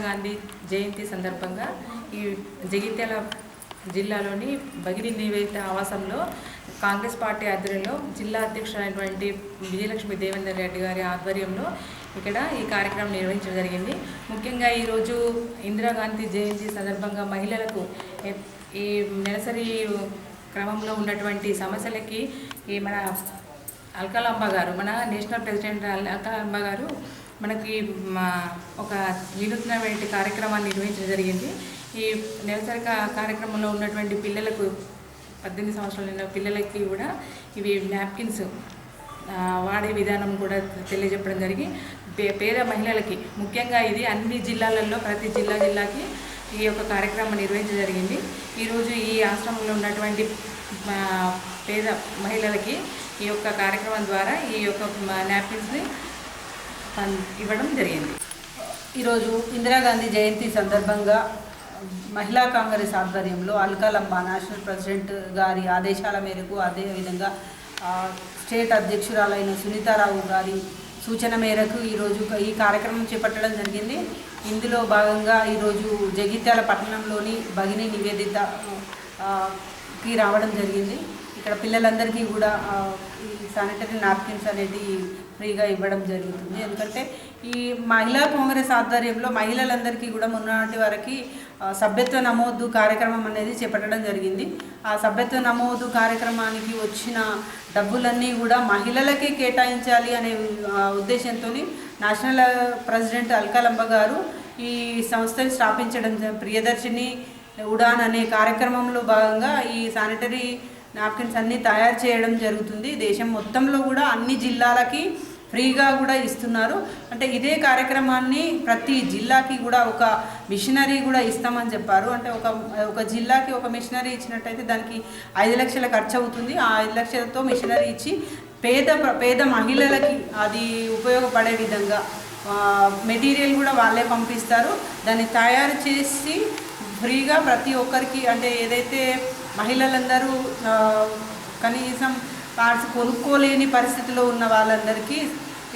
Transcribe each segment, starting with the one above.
గాంధీ జయంతి సందర్భంగా ఈ జగిత్యాల జిల్లాలోని భగిని నివేదిత ఆవాసంలో కాంగ్రెస్ పార్టీ ఆధ్వర్యంలో జిల్లా అధ్యక్షుడైనటువంటి విజయలక్ష్మి దేవేందర్ రెడ్డి గారి ఆధ్వర్యంలో ఇక్కడ ఈ కార్యక్రమం నిర్వహించడం జరిగింది. ముఖ్యంగా ఈరోజు ఇందిరాగాంధీ జయంతి సందర్భంగా మహిళలకు ఈ నెలసరి క్రమంలో ఉన్నటువంటి సమస్యలకి ఈ మన అల్కలాంబ గారు మన నేషనల్ ప్రెసిడెంట్ అల్- అల్కలాంబ గారు మనకి మా ఒక వినూత్నమైన కార్యక్రమాన్ని నిర్వహించడం జరిగింది. ఈ నెలసరి కార్యక్రమంలో ఉన్నటువంటి పిల్లలకు పద్దెనిమిది సంవత్సరాలు ఉన్న పిల్లలకి కూడా ఇవి నాప్కిన్స్ వాడే విధానం కూడా తెలియజెప్పడం జరిగి పే- పేద మహిళలకి ముఖ్యంగా ఇది అన్ని జిల్లాలలో ప్రతి జిల్లా జిల్లాకి ఈ యొక్క కార్యక్రమం నిర్వహించడం జరిగింది. ఈరోజు ఈ ఆశ్రమంలో ఉన్నటువంటి పేద మహిళలకి ఈ యొక్క కార్యక్రమం ద్వారా ఈ యొక్క నాప్కిన్స్ని ఇవ్వడం జరిగింది. ఈరోజు ఇందిరాగాంధీ జయంతి సందర్భంగా మహిళా కాంగ్రెస్ ఆధ్వర్యంలో అల్కాలంబ నేషనల్ ప్రెసిడెంట్ గారి ఆదేశాల మేరకు అదేవిధంగా స్టేట్ అధ్యక్షురాలైన సునీతారావు గారి సూచన మేరకు ఈరోజు ఈ కార్యక్రమం చేపట్టడం జరిగింది. ఇందులో భాగంగా ఈరోజు జగిత్యాల పట్టణంలోని భగిని నివేదిత కి రావడం జరిగింది. ఇక్కడ పిల్లలందరికీ కూడా ఈ శానిటరీ నాప్కిన్స్ అనేది ఫ్రీగా ఇవ్వడం జరుగుతుంది. ఎందుకంటే ఈ మహిళా కాంగ్రెస్ ఆధ్వర్యంలో మహిళలందరికీ కూడా మొన్నటి వరకు సభ్యత్వ నమోదు కార్యక్రమం అనేది చేపట్టడం జరిగింది. ఆ సభ్యత్వ నమోదు కార్యక్రమానికి వచ్చిన డబ్బులన్నీ కూడా మహిళలకే కేటాయించాలి అనే ఉద్దేశంతో నేషనల్ ప్రెసిడెంట్ అల్కాలంబ గారు ఈ సంస్థను స్థాపించడం ప్రియదర్శిని ఉడాన్ అనే కార్యక్రమంలో భాగంగా ఈ శానిటరీ నాప్కిన్స్ అన్నీ తయారు చేయడం జరుగుతుంది. దేశం మొత్తంలో కూడా అన్ని జిల్లాలకి ఫ్రీగా కూడా ఇస్తున్నారు. అంటే ఇదే కార్యక్రమాన్ని ప్రతి జిల్లాకి కూడా ఒక మిషనరీ కూడా ఇస్తామని చెప్పారు. అంటే ఒక ఒక జిల్లాకి ఒక మిషనరీ ఇచ్చినట్టయితే దానికి ఐదు లక్షల ఖర్చు అవుతుంది. ఆ ఐదు లక్షలతో మిషనరీ ఇచ్చి పేద పేద మహిళలకి అది ఉపయోగపడే విధంగా మెటీరియల్ కూడా వాళ్ళే పంపిస్తారు. దాన్ని తయారు చేసి ఫ్రీగా ప్రతి ఒక్కరికి అంటే ఏదైతే మహిళలందరూ కనీసం పార్ట్స్ కొనుక్కోలేని పరిస్థితిలో ఉన్న వాళ్ళందరికీ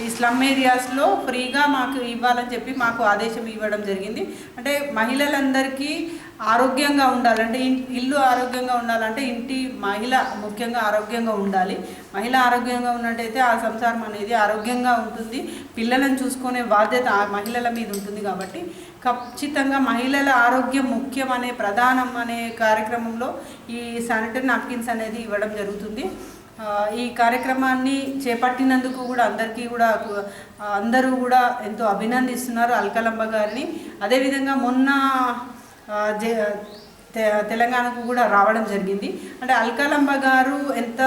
ఈ స్లమ్ ఏరియాస్లో ఫ్రీగా మాకు ఇవ్వాలని చెప్పి మాకు ఆదేశం ఇవ్వడం జరిగింది. అంటే మహిళలందరికీ ఆరోగ్యంగా ఉండాలంటే ఇల్లు ఆరోగ్యంగా ఉండాలంటే ఇంటి మహిళ ముఖ్యంగా ఆరోగ్యంగా ఉండాలి. మహిళ ఆరోగ్యంగా ఉన్నట్టయితే ఆ సంసారం అనేది ఆరోగ్యంగా ఉంటుంది. పిల్లలను చూసుకునే బాధ్యత ఆ మహిళల మీద ఉంటుంది కాబట్టి ఖచ్చితంగా మహిళల ఆరోగ్యం ముఖ్యం అనే ప్రధానం అనే కార్యక్రమంలో ఈ శానిటరీ నాప్కిన్స్ అనేది ఇవ్వడం జరుగుతుంది. ఈ కార్యక్రమాన్ని చేపట్టినందుకు కూడా అందరికీ కూడా అందరూ కూడా ఎంతో అభినందిస్తున్నారు అల్కలంబ గారిని. అదేవిధంగా మొన్న తె- తెలంగాణకు కూడా రావడం జరిగింది. అంటే అల్కలంబ గారు ఎంత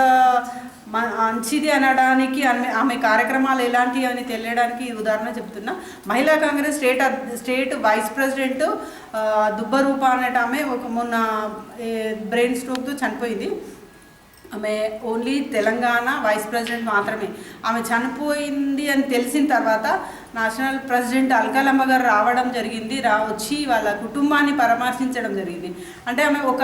మ- మంచిది అనడానికి ఆమె ఆమె కార్యక్రమాలు ఎలాంటివి అని తెలియడానికి ఉదాహరణ చెప్తున్నా. Mahila Congress state state vice president Dubbaroopa అనేట ఆమె ఒక మొన్న బ్రెయిన్ స్ట్రోక్తో చనిపోయింది. ఆమె ఓన్లీ తెలంగాణ వైస్ ప్రెసిడెంట్ మాత్రమే. ఆమె చనిపోయింది అని తెలిసిన తర్వాత నేషనల్ ప్రెసిడెంట్ అల్కాలమ్మ గారు రావడం జరిగింది. రా వచ్చి వాళ్ళ కుటుంబాన్ని పరామర్శించడం జరిగింది. అంటే ఆమె ఒక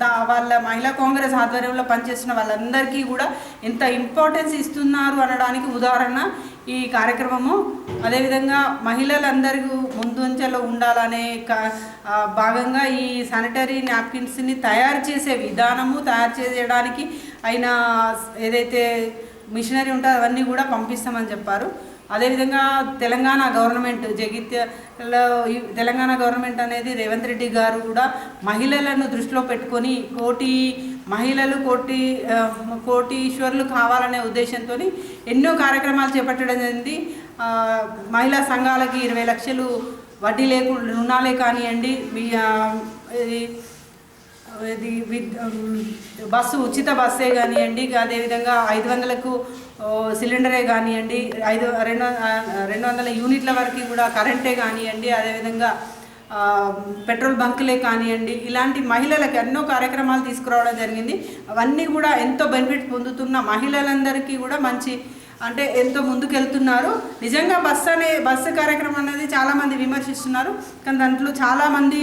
దా వాళ్ళ మహిళా కాంగ్రెస్ ఆధ్వర్యంలో పనిచేస్తున్న వాళ్ళందరికీ కూడా ఎంత ఇంపార్టెన్స్ ఇస్తున్నారు అనడానికి ఉదాహరణ ఈ కార్యక్రమము. అదేవిధంగా మహిళలందరూ ముందుంచెలో ఉండాలనే కా- భాగంగా ఈ శానిటరీ నాప్కిన్స్ని తయారు చేసే విధానము తయారు చేయడానికి అయిన ఏదైతే మిషనరీ ఉంటుందో అవన్నీ కూడా పంపిస్తామని చెప్పారు. అదేవిధంగా తెలంగాణ గవర్నమెంట్ జగిత్యాల తెలంగాణ గవర్నమెంట్ అనేది రేవంత్ రెడ్డి గారు కూడా మహిళలను దృష్టిలో పెట్టుకొని కోటి మహిళలు కోటి కోటీశ్వరులు కోటీశ్వర్లు కావాలనే ఉద్దేశంతో ఎన్నో కార్యక్రమాలు చేపట్టడం జరిగింది. మహిళా సంఘాలకి ఇరవై లక్షలు వడ్డీ లేకుండా రుణాలే కానివ్వండి మీ ఇది బస్సు ఉచిత బస్సే కానివ్వండి అదేవిధంగా ఐదు వందలకు సిలిండరే కానివ్వండి ఐదు రెండు రెండు వందల యూనిట్ల వరకు కూడా కరెంటే కానివ్వండి అదేవిధంగా పెట్రోల్ బంకులే కానివ్వండి ఇలాంటి మహిళలకు ఎన్నో కార్యక్రమాలు తీసుకురావడం జరిగింది. అవన్నీ కూడా ఎంతో బెనిఫిట్ పొందుతున్న మహిళలందరికీ కూడా మంచి అంటే ఎంతో ముందుకెళ్తున్నారు. నిజంగా బస్సు అనే బస్సు కార్యక్రమం అనేది చాలామంది విమర్శిస్తున్నారు. కానీ దాంట్లో చాలామంది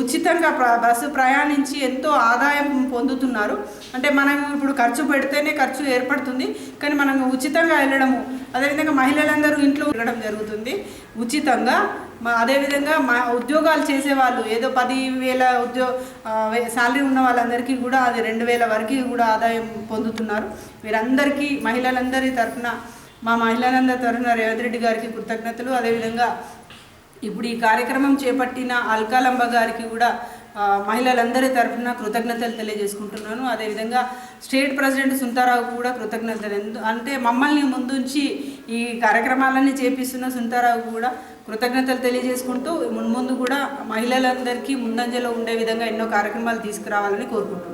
ఉచితంగా ప్ర బస్సు ప్రయాణించి ఎంతో ఆదాయం పొందుతున్నారు. అంటే మనం ఇప్పుడు ఖర్చు పెడితేనే ఖర్చు ఏర్పడుతుంది. కానీ మనం ఉచితంగా వెళ్ళడము అదేవిధంగా మహిళలందరూ ఇంట్లో వెళ్ళడం జరుగుతుంది. ఉచితంగా మా అదేవిధంగా మా ఉద్యోగాలు చేసేవాళ్ళు ఏదో పది వేల ఉద్యో శాలరీ ఉన్న వాళ్ళందరికీ కూడా అది రెండు వేల వరకు కూడా ఆదాయం పొందుతున్నారు. వీరందరికీ మహిళలందరి తరఫున మా మహిళలందరి తరఫున రేవంత్ రెడ్డి గారికి కృతజ్ఞతలు. అదేవిధంగా ఇప్పుడు ఈ కార్యక్రమం చేపట్టిన అల్కాలంబ గారికి కూడా మహిళలందరి తరఫున కృతజ్ఞతలు తెలియజేసుకుంటున్నాను. అదేవిధంగా స్టేట్ ప్రెసిడెంట్ సుంతారావు కూడా కృతజ్ఞతలు. అంటే మమ్మల్ని ముందుంచి ఈ కార్యక్రమాలన్నీ చేపిస్తున్న సుంతారావు కూడా కృతజ్ఞతలు తెలియజేసుకుంటూ మున్ముందు కూడా మహిళలందరికీ ముందంజలో ఉండే విధంగా ఎన్నో కార్యక్రమాలు తీసుకురావాలని కోరుకుంటున్నాను.